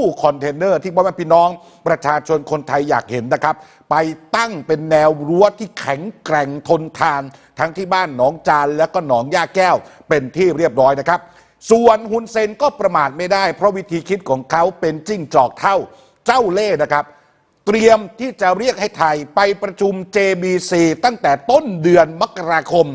ตู้คอนเทนเนอร์ที่พ่อแม่พี่น้องประชาชนคนไทยอยากเห็นนะครับ ไปตั้งเป็นแนวรั้วที่แข็งแกร่งทนทาน ทั้งที่บ้านหนองจานและก็หนองย่าแก้วเป็นที่เรียบร้อยนะครับ ส่วนฮุนเซนก็ประมาทไม่ได้ เพราะวิธีคิดของเขาเป็นจิ้งจอกเท่าเจ้าเล่ห์นะครับเตรียมที่จะเรียกให้ไทยไปประชุม JBC ตั้งแต่ต้นเดือนมกราคม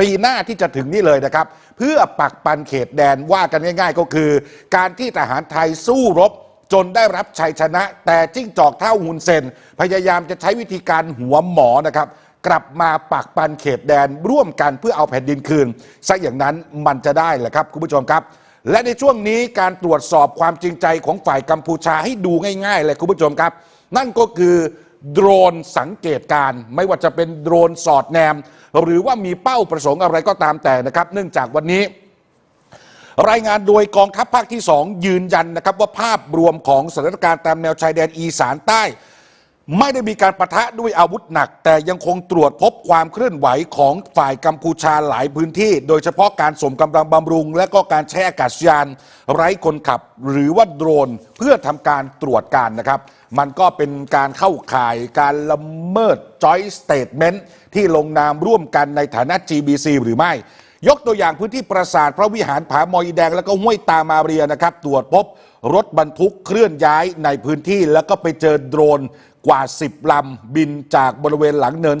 ปีหน้าที่จะถึงนี่เลยนะครับ เพื่อปักปันเขตแดนว่ากันง่าย ๆ ก็คือ การที่ทหารไทยสู้รบ จนได้รับชัยชนะ แต่จิ้งจอกเท่าฮุนเซน พยายามจะใช้วิธีการหัวหมอนะครับกลับมาปักปันเขตแดนร่วมกันเพื่อเอาแผ่นดินคืนซะอย่างนั้นมันจะได้แหละครับคุณผู้ชมครับ และในช่วงนี้การตรวจสอบความจริงใจของฝ่ายกัมพูชาให้ดูง่ายๆเลยคุณผู้ชมครับ นั่นก็คือโดรนสังเกตการ ไม่ว่าจะเป็นโดรนสอดแนม หรือว่ามีเป้าประสงค์อะไรก็ตามแต่นะครับ เนื่องจากวันนี้ รายงานโดยกองทัพภาคที่ 2 ยืนยันนะครับว่าภาพรวมของสถานการณ์ตามแนวชายแดนอีสานใต้ ไม่ได้มีการประทะด้วยอาวุธหนัก แต่ยังคงตรวจพบความเคลื่อนไหวของฝ่ายกัมพูชาหลายพื้นที่ โดยเฉพาะการสมกำลังบำรุง และก็การใช้อากาศยาน ไร้คนขับ หรือว่าโดรนเพื่อทำการตรวจการนะครับ มันก็เป็นการเข้าข่ายการละเมิด joint statement ที่ลงนามร่วมกันในฐานะ GBC หรือไม่ ยกตัวอย่างพื้นที่ปราสาทพระวิหารผามอยแดง แล้วก็ห้วยตามาเรียนะครับ ตรวจพบรถบรรทุกเคลื่อนย้ายในพื้นที่ แล้วก็ไปเจอโดรนกว่า 10 ลำบินจากบริเวณหลังเนิน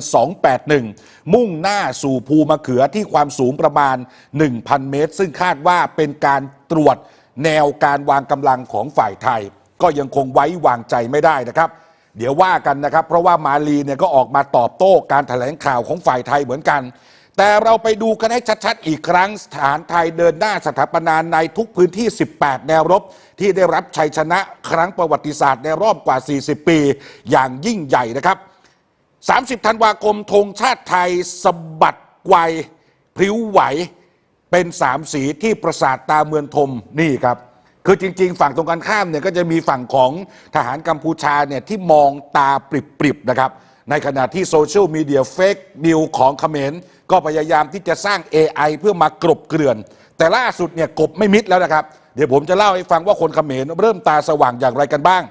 281 มุ่งหน้าสู่ภูมะเขือที่ความสูงประมาณ 1,000 เมตร ซึ่งคาดว่าเป็นการตรวจแนวการวางกำลังของฝ่ายไทย ก็ยังคงไว้วางใจไม่ได้นะครับ เดี๋ยวว่ากันนะครับ เพราะว่ามาลีเนี่ยก็ออกมาตอบโต้การถแถลงข่าวของฝ่ายไทยเหมือนกัน แต่เราไปดูกันให้ชัดๆ อีกครั้งฐานไทยเดินหน้าสถาปนาในทุกพื้นที่ 18 แนวรบ ที่ได้รับชัยชนะครั้งประวัติศาสตร์ในรอบกว่า 40 ปี อย่างยิ่งใหญ่นะครับ 30 ธันวาคมธงชาติไทยสะบัดไกวพริ้วไหว เป็นสามสีที่ประสาทตาเมืองทมนี่ครับคือจริง ๆ ฝั่งตรงกันข้ามเนี่ยก็จะมีฝั่งของทหารกัมพูชาเนี่ยที่มองตาปริบๆนะครับในขณะที่โซเชียลมีเดียเฟกนิวของเขมร ก็พยายามที่จะสร้าง AI เพื่อมากรบเกลื่อน แต่ล่าสุดเนี่ยกบไม่มิดแล้วนะครับ เดี๋ยวผมจะเล่าให้ฟังว่าคนเขมรเริ่มตาสว่างอย่างไรกันบ้าง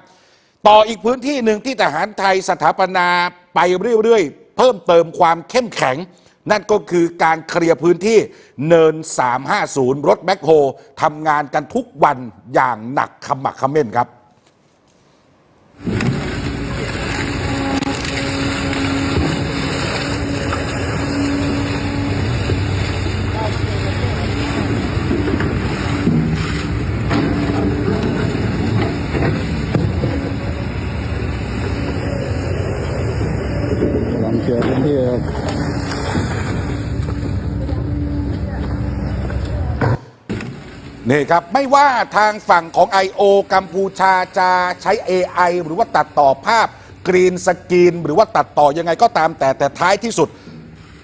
ต่ออีกพื้นที่หนึ่งที่ทหารไทยสถาปนาไปเรื่อยๆ เพิ่มเติมความเข้มแข็ง นั่นก็คือการเคลียร์พื้นที่เนิน 350 รถแบ็คโฮทำงานกันทุกวันอย่างหนักขมักเขม้นครับ กำลังเคลียร์พื้นที่ครับ นี่ครับ ไม่ว่าทางฝั่งของ I.O. กัมพูชาจะใช้ AI หรือว่าตัดต่อภาพกรีนสกรีน หรือว่าตัดต่อยังไงก็ตามแต่แต่ท้ายที่สุด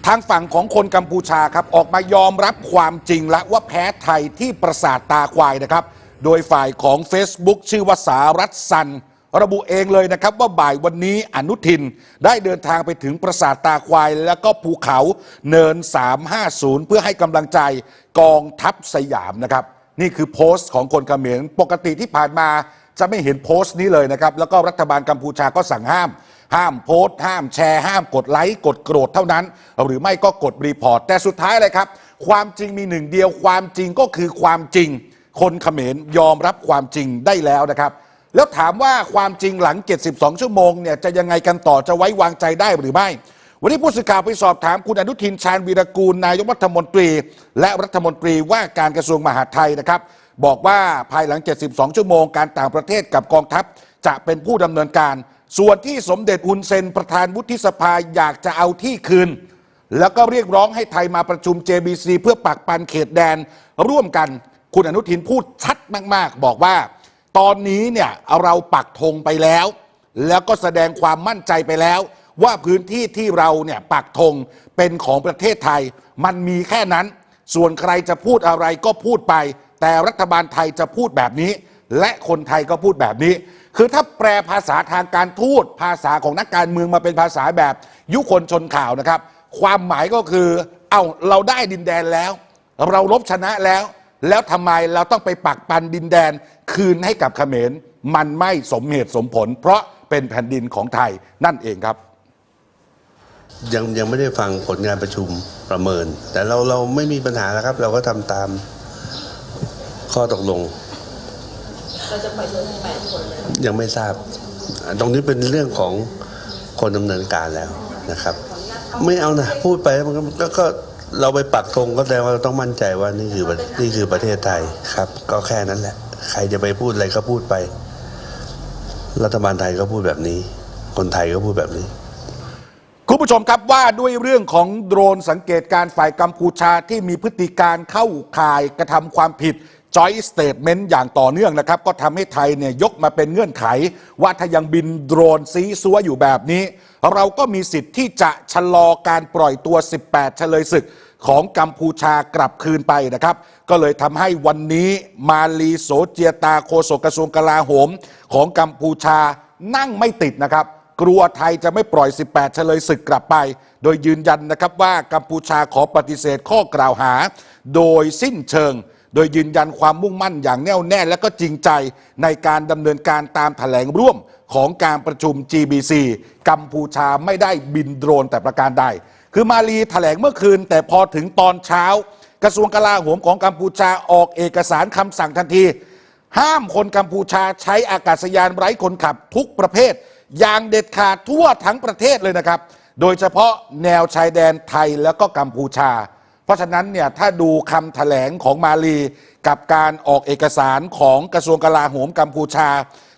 ทางฝั่งของคนกัมพูชาครับ ออกมายอมรับความจริงล้วว่าแพ้ไทยที่ประสาทตาควายนะครับ โดยฝ่ายของ Facebook ชื่อว่าสารัตซันระบุเองเลยนะครับว่าบ่ายวันนี้อนุทินได้เดินทางไปถึงปราสาทตาควาย แล้วก็ภูเขาเนิน 350 เพื่อให้กำลังใจกองทัพสยามนะครับ นี่คือโพสต์ของคนเขมรปกติที่ผ่านมาจะไม่เห็นโพสต์นี้เลยนะครับ แล้วก็รัฐบาลกัมพูชาก็สั่งห้าม ห้ามโพสต์ ห้ามแชร์ ห้ามกดไลค์กดโกรธเท่านั้น หรือไม่ก็กดรีพอร์ต แต่สุดท้ายเลยครับ ความจริงมีหนึ่งเดียวความจริงก็คือความจริง คนเขมรยอมรับความจริงได้แล้วนะครับ แล้วถามว่าความจริงหลัง 72 ชั่วโมงเนี่ยจะยังไงกันต่อจะไว้วางใจได้หรือไม่ วันนี้ผู้สื่อข่าวไปสอบถามคุณอนุทินชาญวีรกูลนายกรัฐมนตรี และรัฐมนตรีว่าการกระทรวงมหาดไทยนะครับ บอกว่าภายหลัง 72 ชั่วโมงการต่างประเทศกับกองทัพ จะเป็นผู้ดำเนินการ ส่วนที่สมเด็จอุนเซนประธานวุฒิสภาอยากจะเอาที่คืน แล้วก็เรียกร้องให้ไทยมาประชุม JBC เพื่อปักปันเขตแดน ร่วมกันคุณอนุทินพูดชัดมาก ๆ บอกว่า ตอนนี้เนี่ยเราปักธงไปแล้ว แล้วก็แสดงความมั่นใจไปแล้ว ว่าพื้นที่ที่เราเนี่ยปักธงเป็นของประเทศไทย มันมีแค่นั้น ส่วนใครจะพูดอะไรก็พูดไป แต่รัฐบาลไทยจะพูดแบบนี้ และคนไทยก็พูดแบบนี้ คือถ้าแปลภาษาทางการทูตภาษาของนักการเมืองมาเป็นภาษาแบบ ยุคนชนข่าวนะครับ ความหมายก็คือ เอา้าเราได้ดินแดนแล้ว เรารบชนะแล้ว แล้วทำไมเราต้องไปปักปันดินแดน คืนให้กับเขมรมันไม่สมเหตุสมผล เพราะเป็นแผ่นดินของไทยนั่นเองครับ ยังยังไม่ได้ฟังผลงานประชุมประเมิน แต่เราเราไม่มีปัญหาแล้วครับ เราก็ทำตามข้อตกลงเราจะไปจนถึงแปดคนเลยยังไม่ทราบอ่าตรงนี้เป็นเรื่องของคนดำเนินการแล้วนะครับ ไม่เอานะพูดไปมันก็ก็ก็เราไปปักธงก็แสดงว่าเราต้องมั่นใจว่านี่คือประนี่คือประเทศไทยครับ ก็แค่นั้นแหละ ใครจะไปพูดอะไรก็พูดไป รัฐบาลไทยก็พูดแบบนี้ คนไทยก็พูดแบบนี้คุณ ผู้ชมครับว่าด้วยเรื่องของโดรนสังเกตการฝ่ายกัมพูชาที่มีพฤติการเข้าข่ายกระทำความผิด Joint Statement อย่างต่อเนื่องนะครับ ก็ทำให้ไทยเนี่ยยกมาเป็นเงื่อนไข ว่าถ้ายังบินโดรนซีซัวอยู่แบบนี้ เราก็มีสิทธิ์ที่จะชะลอการปล่อยตัว 18เฉลยศึกของกัมพูชากลับคืนไปนะครับ ก็เลยทำให้วันนี้มาลีโสเจียตาโฆษกกระทรวงกลาโหม ของกัมพูชานั่งไม่ติดนะครับ กลัวไทยจะไม่ปล่อย 18 เฉลยศึกกลับไป โดยยืนยันนะครับว่ากัมพูชาขอปฏิเสธข้อกล่าวหา โดยสิ้นเชิง โดยยืนยันความมุ่งมั่นอย่างแน่วแน่และก็จริงใจในการดำเนินการตามแถลงร่วมของการประชุม GBC กัมพูชาไม่ได้บินโดรนแต่ประการใด คือมาลีแถลงเมื่อคืน แต่พอถึงตอนเช้า กระทรวงกลาโหมของกัมพูชาออกเอกสารคำสั่งทันที ห้ามคนกัมพูชาใช้อากาศยานไร้คนขับทุกประเภท อย่างเด็ดขาดทั่วทั้งประเทศเลยนะครับ โดยเฉพาะแนวชายแดนไทยแล้วก็กัมพูชา เพราะฉะนั้นเนี่ยถ้าดูคำแถลงของมาลี กับการออกเอกสารของกระทรวงกลาโหมกัมพูชา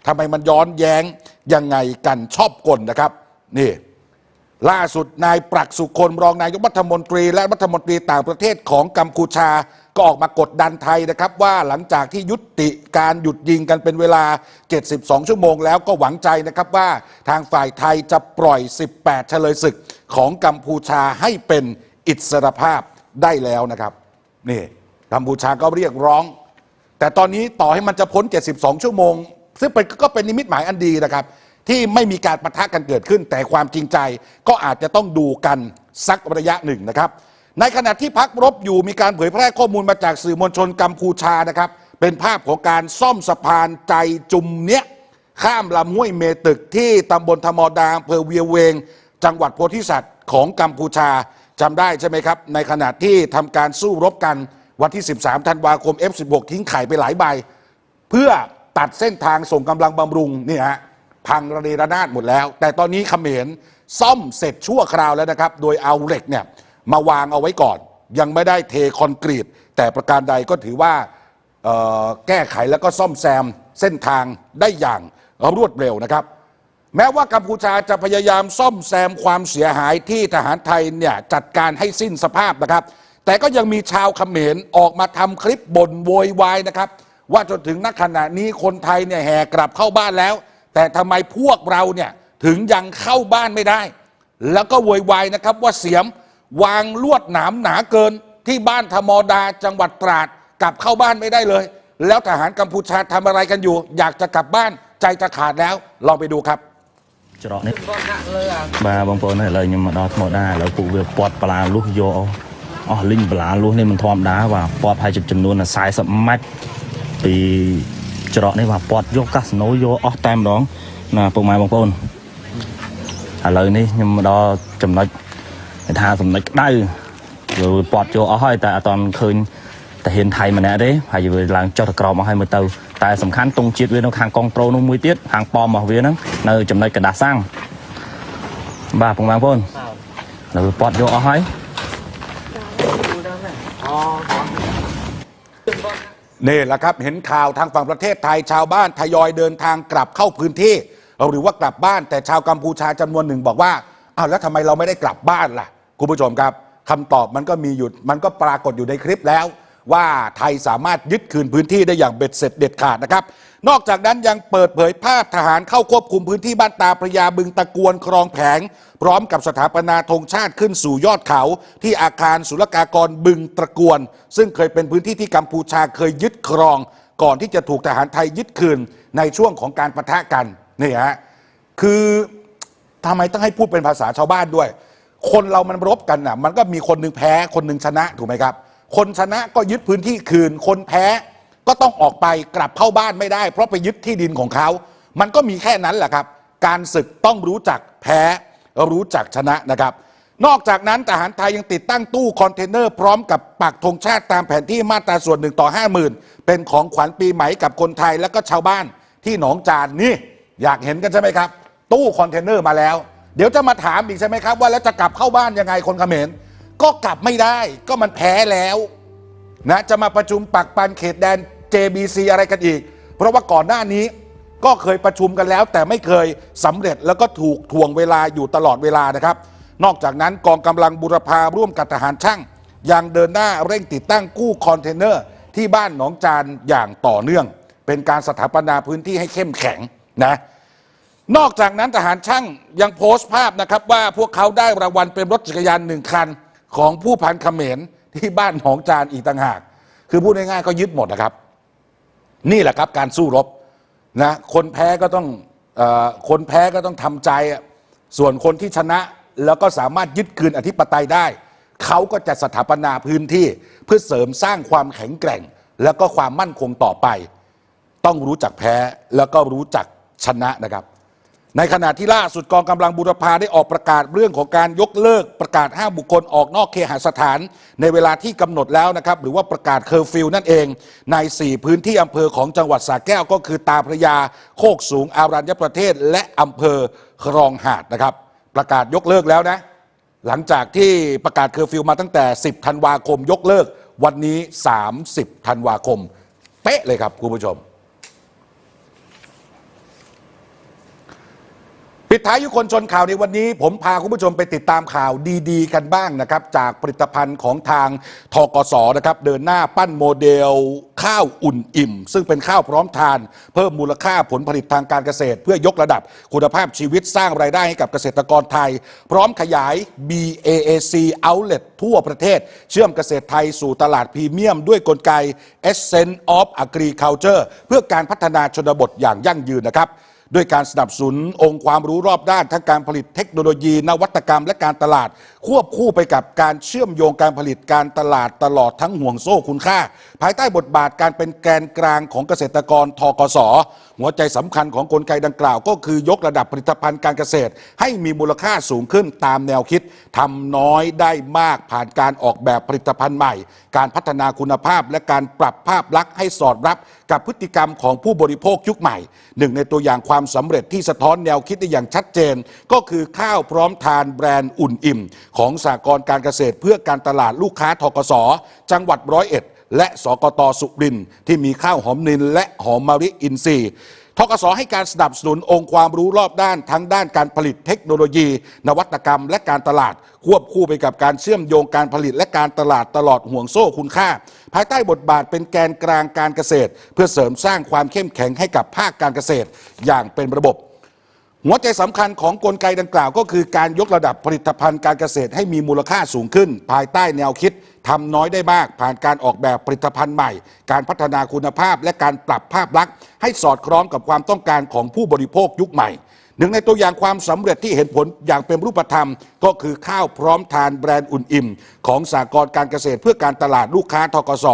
ทำไมมันย้อนแย้งยังไงกันชอบกลนะครับ นี่ ล่าสุดนายปรักสุคนรองนายกรัฐมนตรี และรัฐมนตรีต่างประเทศของกัมพูชา ก็ออกมากดดันไทยนะครับ ว่าหลังจากที่ยุติการหยุดยิงกันเป็นเวลา 72 ชั่วโมงแล้วก็หวังใจนะครับว่าทางฝ่ายไทยจะปล่อย 18 เฉลยศึกของกัมพูชาให้เป็นอิสรภาพได้แล้วนะครับนี่กัมพูชาก็เรียกร้อง แต่ตอนนี้ต่อให้มันจะพ้น 72 ชั่วโมง ซึ่งเป็นก็เป็นนิมิตหมายอันดีนะครับ ที่ไม่มีการปะทะกันเกิดขึ้น แต่ความจริงใจก็อาจจะต้องดูกันสักระยะหนึ่งนะครับ ในขณะที่พักรบอยู่มีการเผยแพร่ข้อมูลมาจากสื่อมวลชนกัมพูชานะครับ เป็นภาพของการซ่อมสะพานใจจุมเนี้ยข้ามลำห้วยเมตึกที่ตำบลธมดาอำเภอเวียเวง จังหวัดโพธิสัตว์ของกัมพูชาจำได้ใช่ไหมครับ ในขณะที่ทำการสู้รบกันวันที่ 13 ธันวาคม F16 ทิ้งไข่ไปหลายใบ เพื่อตัดเส้นทางส่งกำลังบำรุงนี่ฮะพังระเนระนาดหมดแล้ว แต่ตอนนี้เขมรซ่อมเสร็จชั่วคราวแล้วนะครับ โดยเอาเหล็กเนี่ย มาวางเอาไว้ก่อน ยังไม่ได้เทคอนกรีต แต่ประการใดก็ถือว่าแก้ไขแล้วก็ซ่อมแซมเส้นทางได้อย่างรวดเร็วนะครับ แม้ว่ากัมพูชาจะพยายามซ่อมแซมความเสียหายที่ทหารไทยเนี่ยจัดการให้สิ้นสภาพนะครับ แต่ก็ยังมีชาวเขมรออกมาทำคลิปบ่นโวยวายนะครับ ว่าจนถึงณขณะนี้คนไทยเนี่ยแห่กลับเข้าบ้านแล้ว แต่ทำไมพวกเราเนี่ยถึงยังเข้าบ้านไม่ได้ แล้วก็โวยวายนะครับว่าเสียม วางลวดหนามหนาเกินที่บ้านธมดาจังหวัดตราดกลับเข้าบ้านไม่ได้เลย แล้วทหารกัมพูชาทำอะไรกันอยู่ อยากจะกลับบ้านใจจะขาดแล้วลองไปดูครับ ច្រកនេះបាទបងប្អូនឥឡូវខ្ញុំមកដល់ថ្មដាឥឡូវពួកវាពាត់បលាលុះយកអស់លីងបលាលុះនេះមិនធម្មតាបាទពាត់ហើយចំនួន40ម៉ែត្រពីច្រកនេះបាទពាត់យកកាស៊ីណូយកអស់តែម្ដងណាពុកម៉ែបងប្អូនឥឡូវនេះខ្ញុំមកដល់ចំណុច គេថាចំណុចក្តៅវាពាត់យកអស់ហើយតែអត់ទាន់ឃើញតាហ៊ានថៃម្នាក់ទេហើយវាឡើងចុះទៅក្រោមអស់ហើយមើលទៅតែសំខាន់ទង់ជាតិវានៅខាងកងប្រូនោះមួយទៀតខាងប៉មរបស់វាហ្នឹងនៅចំណុចកណ្ដាសាំងបាទបងប្អូននៅវាពាត់យកអស់ហើយ นี่แหละครับเห็นข่าวทางฝั่งประเทศไทยชาวบ้านทยอยเดินทางกลับเข้าพื้นที่ หรือว่ากลับบ้านแต่ชาวกัมพูชาจำนวนหนึ่งบอกว่าอ้าวแล้วทำไมเราไม่ได้กลับบ้านล่ะ คุณผู้ชมครับคำตอบมันก็มีอยู่มันก็ปรากฏอยู่ในคลิปแล้ว ว่าไทยสามารถยึดคืนพื้นที่ได้อย่างเบ็ดเสร็จเด็ดขาดนะครับ นอกจากนั้นยังเปิดเผยภาพทหารเข้าควบคุมพื้นที่บ้านตาพระยาบึงตะกวนครองแผง พร้อมกับสถาปนาธงชาติขึ้นสู่ยอดเขา ที่อาคารศุลกากรบึงตะกวน ซึ่งเคยเป็นพื้นที่ที่กัมพูชาเคยยึดครอง ก่อนที่จะถูกทหารไทยยึดคืนในช่วงของการปะทะกันนี่ฮะคือทำไมต้องให้พูดเป็นภาษาชาวบ้านด้วย คนเรามันรบกันน่ะ มันก็มีคนหนึ่งแพ้คนหนึ่งชนะถูกไหมครับ คนชนะก็ยึดพื้นที่คืน คนแพ้ก็ต้องออกไปกลับเข้าบ้านไม่ได้ เพราะไปยึดที่ดินของเขา มันก็มีแค่นั้นแหละครับ การศึกต้องรู้จักแพ้รู้จักชนะนะครับ นอกจากนั้นทหารไทยยังติดตั้งตู้คอนเทนเนอร์พร้อมกับปักธงชาติตามแผนที่มาตราส่วนหนึ่งต่อ50,000เป็นของขวัญปีใหม่กับคนไทยและก็ชาวบ้านที่หนองจานนี่อยากเห็นกันใช่ไหมครับ ตู้คอนเทนเนอร์มาแล้ว เดี๋ยวจะมาถามอีกใช่ไหมครับ ว่าแล้วจะกลับเข้าบ้านยังไงคนเขมรก็กลับไม่ได้ก็มันแพ้แล้วนะจะมาประชุมปักปันเขตแดน JBC อะไรกันอีก เพราะว่าก่อนหน้านี้ก็เคยประชุมกันแล้ว แต่ไม่เคยสำเร็จแล้วก็ถูกทวงเวลาอยู่ตลอดเวลานะครับ นอกจากนั้นกองกำลังบุรพาร่วมกับทหารช่างยังเดินหน้าเร่งติดตั้งกู้คอนเทนเนอร์ ที่บ้านหนองจานอย่างต่อเนื่อง เป็นการสถาปนาพื้นที่ให้เข้มแข็งนะ นอกจากนั้นทหารช่างยังโพสต์ภาพนะครับ ว่าพวกเขาได้รางวัลเป็นรถจักรยานหนึ่งคัน ของผู้พันเขมรที่บ้านหนองจานอีกต่างหาก คือพูดง่ายๆก็ยึดหมดนะครับ นี่แหละครับการสู้รบนะคนแพ้ก็ต้องอคนแพ้ก็ต้องทำใจ ส่วนคนที่ชนะแล้วก็สามารถยึดคืนอธิปไตยได้ เขาก็จะสถาปนาพื้นที่เพื่อเสริมสร้างความแข็งแกร่ง แล้วก็ความมั่นคงต่อไป ต้องรู้จักแพ้แล้วก็รู้จักชนะนะครับ ในขณะที่ล่าสุดกองกำลังบุรพาได้ออกประกาศเรื่องของการยกเลิกประกาศห้ามบุคคลออกนอกเคหสถาน ในเวลาที่กำหนดแล้วนะครับ หรือว่าประกาศเคอร์ฟิวนั่นเอง ใน 4 พื้นที่อำเภอของจังหวัดสระแก้วก็คือตาพระยา โคกสูง อารัญญประเทศ และอำเภอครองหาดนะครับ ประกาศยกเลิกแล้วนะ หลังจากที่ประกาศเคอร์ฟิวมาตั้งแต่ 10 ธันวาคม ยกเลิก วันนี้ 30 ธันวาคม เป๊ะเลยครับคุณผู้ชม ปิดท้ายยุคนชนข่าวในวันนี้ ผมพาคุณผู้ชมไปติดตามข่าวดีๆ กันบ้างนะครับ จากผลิตภัณฑ์ของทางทกสนะครับ เดินหน้าปั้นโมเดลข้าวอุ่นอิ่ม ซึ่งเป็นข้าวพร้อมทาน เพิ่มมูลค่าผลผลิตทางการเกษตร เพื่อยกระดับคุณภาพชีวิตสร้างรายได้ให้กับเกษตรกรไทย พร้อมขยาย BAAC Outlet ทั่วประเทศ เชื่อมเกษตรไทยสู่ตลาดพรีเมียม ด้วยกลไก Essence of Agriculture เพื่อการพัฒนาชนบทอย่างยั่งยืนนะครับ ด้วยการสนับสนุนองค์ความรู้รอบด้านทั้งการผลิตเทคโนโลยี นวัตกรรมและการตลาด ควบคู่ไปกับการเชื่อมโยงการผลิตการตลาดตลอดทั้งห่วงโซ่คุณค่า ภายใต้บทบาทการเป็นแกนกลางของเกษตรกรทกสหัวใจสำคัญของกลไกดังกล่าว ก็คือยกระดับผลิตภัณฑ์การเกษตร ให้มีมูลค่าสูงขึ้นตามแนวคิดทำน้อยได้มากผ่านการออกแบบผลิตภัณฑ์ใหม่ การพัฒนาคุณภาพและการปรับภาพลักษณ์ให้สอดรับกับพฤติกรรมของผู้บริโภคยุคใหม่ หนึ่งในตัวอย่างความสำเร็จที่สะท้อนแนวคิดได้อย่างชัดเจน ก็คือข้าวพร้อมทานแบรนด์อุ่นอิ่ม ของสากลการเกษตรเพื่อการตลาดลูกค้าทกส จังหวัดร้อยเอ็ด และสกตสุรินที่มีข้าวหอมนินและหอมมะลิอินทรีย์ทกสให้การสนับสนุนองค์ความรู้รอบด้านทั้งด้านการผลิตเทคโนโลยี นวัตกรรม และการตลาด ควบคู่ไปกับการเชื่อมโยงการผลิตและการตลาดตลอดห่วงโซ่คุณค่า ภายใต้บทบาทเป็นแกนกลางการเกษตร เพื่อเสริมสร้างความเข้มแข็งให้กับภาคการเกษตร อย่างเป็นระบบ หัวใจสำคัญของกลไกดังกล่าว ก็คือการยกระดับผลิตภัณฑ์การเกษตรให้มีมูลค่าสูงขึ้น ภายใต้แนวคิดทำน้อยได้มาก ผ่านการออกแบบผลิตภัณฑ์ใหม่ การพัฒนาคุณภาพและการปรับภาพลักษณ์ให้สอดคล้องกับความต้องการของผู้บริโภคยุคใหม่ หนึ่งในตัวอย่างความสำเร็จที่เห็นผลอย่างเป็นรูปธรรม ก็คือข้าวพร้อมทานแบรนด์อุ่นอิ่ม ของสากลการเกษตรเพื่อการตลาดลูกค้าทกส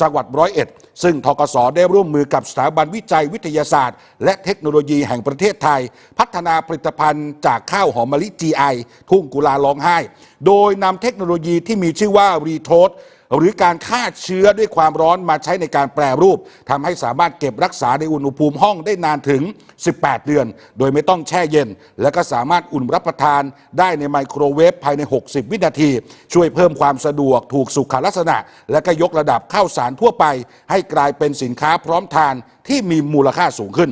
จังหวัดร้อยเอ็ด ซึ่งทกสได้ร่วมมือกับสถาบันวิจัยวิทยาศาสตร์ และเทคโนโลยีแห่งประเทศไทย พัฒนาผลิตภัณฑ์จากข้าวหอมมะลิ GI ทุ่งกุลาร้องไห้ โดยนำเทคโนโลยีที่มีชื่อว่ารีโทส หรือการฆ่าเชื้อด้วยความร้อนมาใช้ในการแปรรูปทำให้สามารถเก็บรักษาในอุณหภูมิห้องได้นานถึง 18 เดือน โดยไม่ต้องแช่เย็น และก็สามารถอุ่นรับประทานได้ในไมโครเวฟภายใน 60 วินาที ช่วยเพิ่มความสะดวกถูกสุขลักษณะ และก็ยกระดับข้าวสารทั่วไป ให้กลายเป็นสินค้าพร้อมทานที่มีมูลค่าสูงขึ้น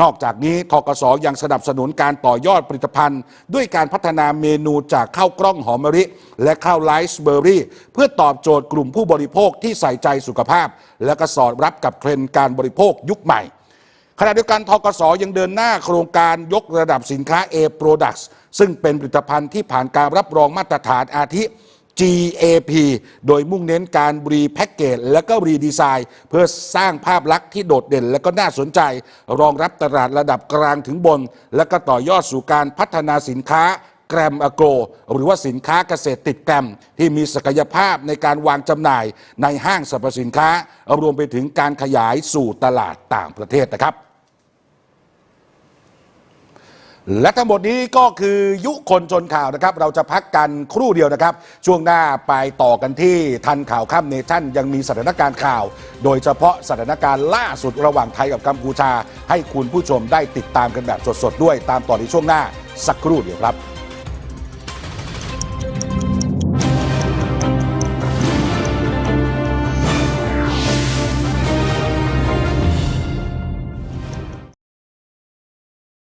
นอกจากนี้ทกสยังสนับสนุนการต่อยอดผลิตภัณฑ์ ด้วยการพัฒนาเมนูจากข้าวกล้องหอมมะลิและข้าวไรซ์เบอร์รี่ เพื่อตอบโจทย์กลุ่มผู้บริโภคที่ใส่ใจสุขภาพ และก็สอดรับกับเทรนด์การบริโภคยุคใหม่ขณะเดียวกันทกสยังเดินหน้าโครงการยกระดับสินค้า A Products ซึ่งเป็นผลิตภัณฑ์ที่ผ่านการรับรองมาตรฐานอาทิ GAP โดยมุ่งเน้นการรีแพ็กเกจและก็รีดีไซน์ เพื่อสร้างภาพลักษณ์ที่โดดเด่น และก็น่าสนใจ รองรับตลาดระดับกลางถึงบน และก็ต่อยอดสู่การพัฒนาสินค้าแกรมอโกรหรือว่าสินค้าเกษตรติดแกรม ที่มีศักยภาพในการวางจำหน่ายในห้างสรรพสินค้ารวมไปถึงการขยายสู่ตลาดต่างประเทศนะครับ และทั้งหมดนี้ก็คือยุคนจนข่าวนะครับ เราจะพักกันครู่เดียวนะครับ ช่วงหน้าไปต่อกันที่ทันข่าวข้ามเนชั่น ยังมีสถานการณ์ข่าว โดยเฉพาะสถานการณ์ล่าสุดระหว่างไทยกับกัมพูชา ให้คุณผู้ชมได้ติดตามกันแบบสดๆด้วยตามต่อในช่วงหน้าสักครู่เดียวครับ